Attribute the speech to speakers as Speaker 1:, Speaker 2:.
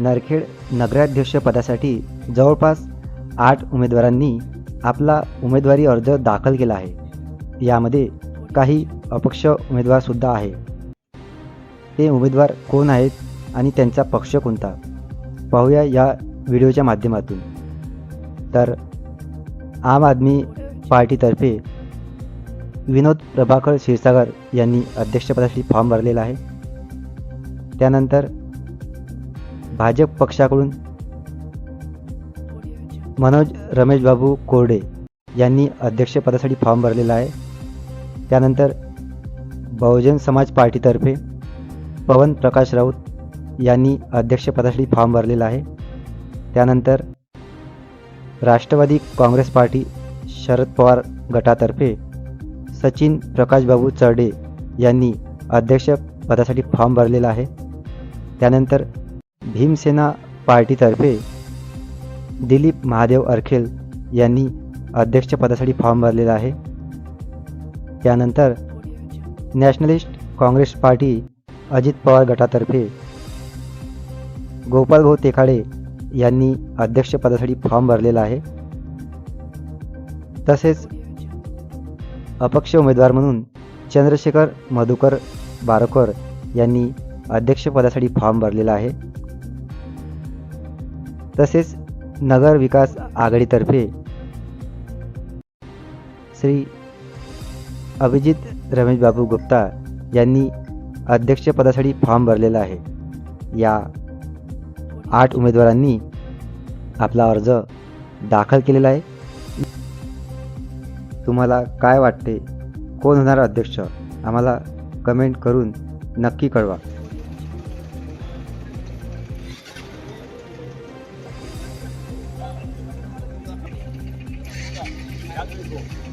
Speaker 1: नरखेड नगराध्यक्षपदासाठी जवळपास आठ उमेदवारांनी आपला उमेदवारी अर्ज दाखल केला आहे. यामध्ये काही अपक्ष उमेदवारसुद्धा आहे. ते उमेदवार कोण आहेत आणि त्यांचा पक्ष कोणता? पाहूया या व्हिडिओच्या माध्यमातून. तर आम आदमी पार्टीतर्फे विनोद प्रभाकर क्षीरसागर यांनी अध्यक्षपदासाठी फॉर्म भरलेला आहे. त्यानंतर भाजप पक्षाकडून मनोज रमेशबाबू कोरडे यांनी अध्यक्षपदासाठी फॉर्म भरलेला आहे. त्यानंतर बहुजन समाज पार्टीतर्फे पवन प्रकाश राऊत यांनी अध्यक्षपदासाठी फॉर्म भरलेला आहे. त्यानंतर राष्ट्रवादी काँग्रेस पार्टी शरद पवार गटातर्फे सचिन प्रकाशबाबू चरडे यांनी अध्यक्षपदासाठी फॉर्म भरलेला आहे. त्यानंतर भीमसेना पार्टीतर्फे दिलीप महादेव अरखेल यांनी अध्यक्षपदासाठी फॉर्म भरलेला आहे. त्यानंतर Nationalist Congress party Ajit Pawar गटातर्फे Gopalbhau Tekhade यांनी अध्यक्षपदासाठी फॉर्म भरलेला आहे. तसेच अपक्ष उमेदवार म्हणून चंद्रशेखर मधुकर बारकर यांनी अध्यक्षपदासाठी फॉर्म भरलेला आहे. तसेच नगर विकास आघाडीतर्फे श्री अभिजित रमेशबाबू गुप्ता यांनी अध्यक्षपदासाठी फॉर्म भरलेला आहे. या आठ उमेदवारांनी आपला अर्ज दाखल केलेला आहे. तुम्हाला काय वाटते? कोण होणार अध्यक्ष? आम्हाला कमेंट करून नक्की कळवा. Obrigado, ligou.